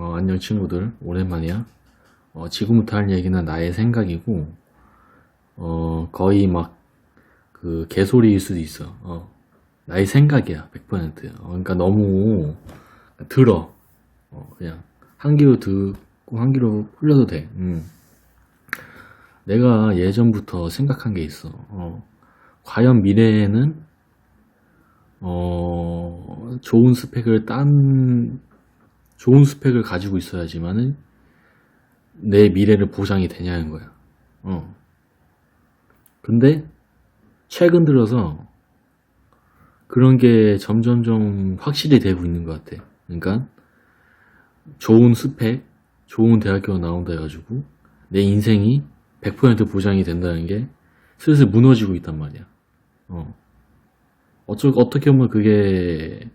뭐, 안녕 친구들. 오랜만이야. 어, 지금부터 할 얘기는 나의 생각이고, 어, 거의 막, 그, 개소리일 수도 있어. 어, 나의 생각이야. 100%. 어, 그러니까 너무, 들어. 어, 그냥, 한 귀로 듣고, 한 귀로 흘려도 돼. 음. 내가 예전부터 생각한 게 있어. 어, 과연 미래에는, 어, 좋은 스펙을 딴, 좋은 스펙을 가지고 있어야지만은 내 미래를 보장이 되냐는 거야. 어. 근데 최근 들어서 그런 게 점점점 확실히 되고 있는 것 같아. 그러니까 좋은 스펙, 좋은 대학교 나온다 해가지고 내 인생이 100% 보장이 된다는 게 슬슬 무너지고 있단 말이야. 어. 어쩌, 어떻게 보면 그게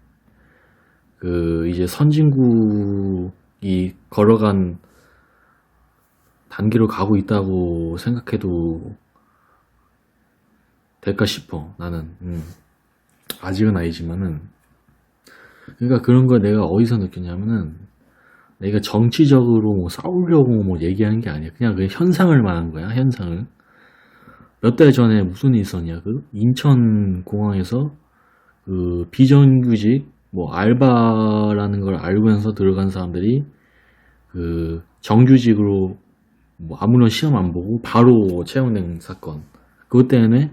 그 이제 선진국이 걸어간 단계로 가고 있다고 생각해도 될까 싶어 나는. 음. 아직은 아니지만은. 그러니까 그런 걸 내가 어디서 느꼈냐면은 내가 정치적으로 뭐 싸우려고 뭐 얘기하는 게 아니야. 그냥 그 현상을 말한 거야 현상을. 몇 달 전에 무슨 일이 있었냐. 그 인천 공항에서 그 비정규직 뭐 알바라는 걸 알면서 들어간 사람들이 그 정규직으로 뭐 아무런 시험 안 보고 바로 채용된 사건. 그것 때문에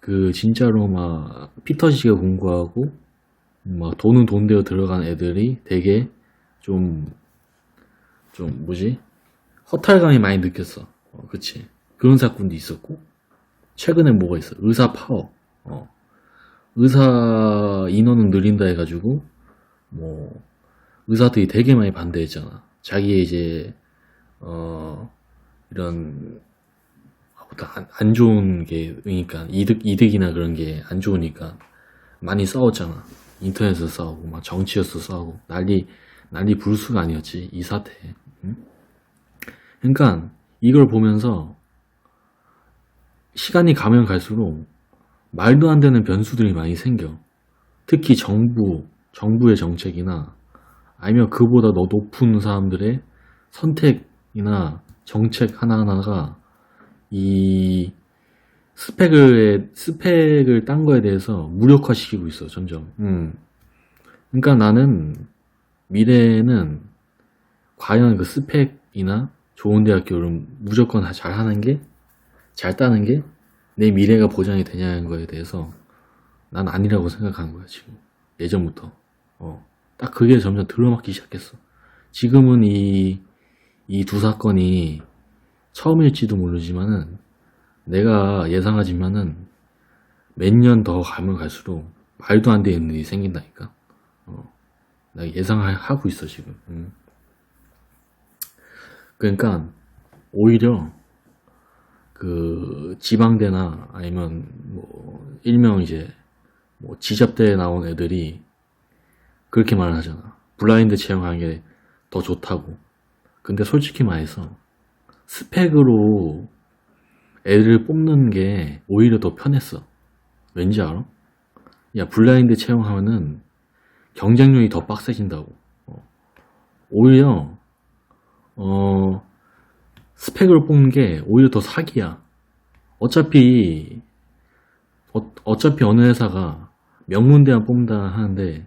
그 진짜로 막 피터지게 공부하고 막 돈은 돈대로 들어간 애들이 되게 좀, 좀 뭐지? 허탈감이 많이 느꼈어. 어, 그치. 그런 사건도 있었고. 최근에 뭐가 있어? 의사 파업. 어. 의사 인원은 늘린다 해가지고 뭐 의사들이 되게 많이 반대했잖아. 자기의 이제 어 이런 안, 안 좋은 게 그러니까 이득 이득이나 그런 게 안 좋으니까 많이 싸웠잖아. 인터넷에서 싸우고 막 정치에서 싸우고 난리 난리 불수가 아니었지 이 사태. 응? 그러니까 이걸 보면서 시간이 가면 갈수록 말도 안 되는 변수들이 많이 생겨. 특히 정부, 정부의 정책이나 아니면 그보다 더 높은 사람들의 선택이나 정책 하나하나가 이 스펙을, 스펙을 딴 거에 대해서 무력화시키고 있어, 점점. 음. 그러니까 나는 미래에는 과연 그 스펙이나 좋은 대학교를 무조건 잘 하는 게, 잘 따는 게 내 미래가 보장이 되냐는 거에 대해서 난 아니라고 생각하는 거야, 지금. 예전부터. 어. 딱 그게 점점 들어맞기 시작했어. 지금은 이, 이 두 사건이 처음일지도 모르지만은 내가 예상하지만은 몇 년 더 가면 갈수록 말도 안 되는 일이 생긴다니까. 어. 나 예상하고 있어, 지금. 음. 그러니까 오히려 그 지방대나 아니면 뭐 일명 이제 뭐 지잡대에 나온 애들이 그렇게 말을 하잖아. 블라인드 채용하는 게 더 좋다고. 근데 솔직히 말해서 스펙으로 애를 뽑는 게 오히려 더 편했어. 왠지 알아? 야 블라인드 채용하면은 경쟁력이 더 빡세진다고. 어. 오히려 어 스펙을 뽑는 게 오히려 더 사기야. 어차피 어, 차피 어느 회사가 명문대만 뽑는다 하는데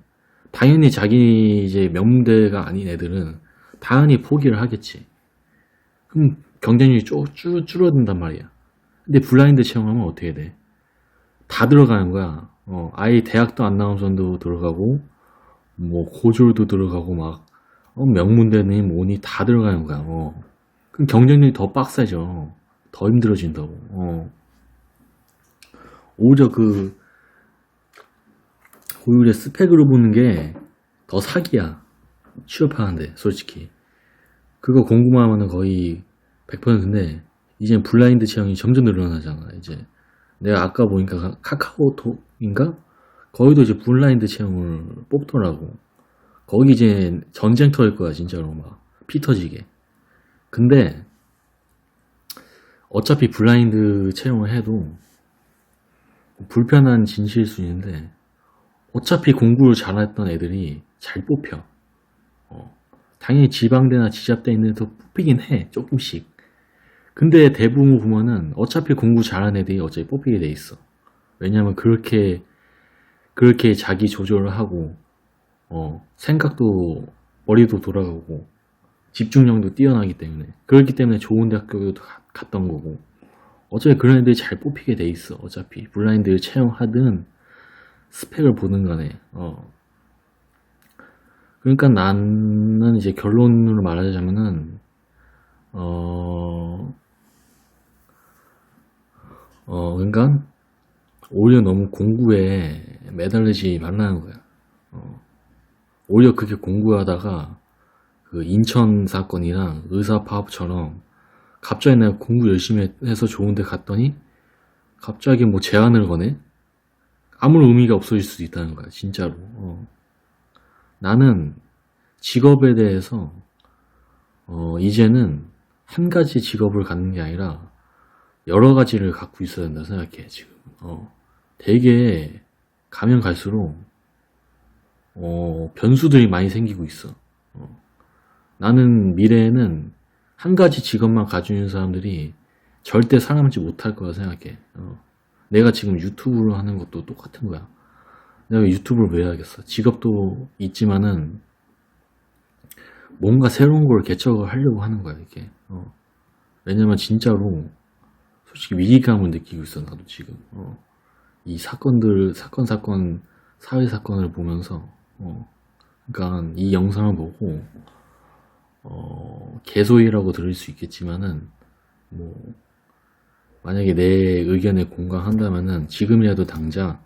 당연히 자기 이제 명문대가 아닌 애들은 당연히 포기를 하겠지. 그럼 경쟁력이 쭉, 쭉 줄어든단 말이야. 근데 블라인드 채용하면 어떻게 돼? 다 들어가는 거야. 어, 아예 대학도 안 나온 사람도 들어가고, 뭐 고졸도 들어가고 막 어, 명문대니 뭐니 다 들어가는 거야. 어. 그럼 경쟁력이 더 빡세죠. 더 힘들어진다고. 어. 오히려 그 오히려 스펙으로 보는 게 더 사기야. 취업하는데 솔직히. 그거 궁금하면은 거의 100%인데 이제 블라인드 채용이 점점 늘어나잖아. 이제 내가 아까 보니까 카카오톡인가 거기도 이제 블라인드 채용을 뽑더라고. 거기 이제 전쟁터일 거야 진짜로 막 피 터지게. 근데 어차피 블라인드 채용을 해도 불편한 진실일 수 있는데 어차피 공부를 잘했던 애들이 잘 뽑혀. 어, 당연히 지방대나 지잡대 있는 데도 뽑히긴 해 조금씩 근데 대부분 보면은 어차피 공부 잘하는 애들이 어차피 뽑히게 돼 있어 왜냐면 그렇게 그렇게 자기 조절을 하고 어 생각도 머리도 돌아가고 집중력도 뛰어나기 때문에. 그렇기 때문에 좋은 대학교도 가- 갔던 거고. 어차피 그런 애들이 잘 뽑히게 돼 있어 어차피. 블라인드 채용하든 스펙을 보는 간에 어. 그러니까 나는 이제 결론으로 말하자면은 어, 어 그러니까 오히려 너무 공부에 매달리지 말라는 거야. 어, 오히려 그렇게 공부하다가 그 인천 사건이랑 의사 파업처럼 갑자기 내가 공부 열심히 해서 좋은데 갔더니 갑자기 뭐 제안을 거네? 아무 의미가 없어질 수도 있다는 거야, 진짜로. 어. 나는 직업에 대해서 어, 이제는 한 가지 직업을 갖는 게 아니라 여러 가지를 갖고 있어야 된다 생각해 지금. 어, 되게 가면 갈수록 어, 변수들이 많이 생기고 있어. 어. 나는 미래에는 한 가지 직업만 가지고 있는 사람들이 절대 살아남지 못할 거라 생각해. 어. 내가 지금 유튜브를 하는 것도 똑같은 거야. 내가 유튜브를 왜 해야겠어? 직업도 있지만은 뭔가 새로운 걸 개척을 하려고 하는 거야 이게. 어. 왜냐면 진짜로 솔직히 위기감을 느끼고 있어 나도 지금. 어. 이 사건들 사건 사건 사회 사건을 보면서 어. 그러니까 이 영상을 보고 어, 개소리라고 들을 수 있겠지만은 뭐 만약에 내 의견에 공감한다면은 지금이라도 당장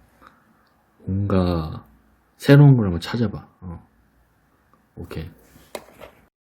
뭔가 새로운 걸 한번 찾아봐. 어. 오케이.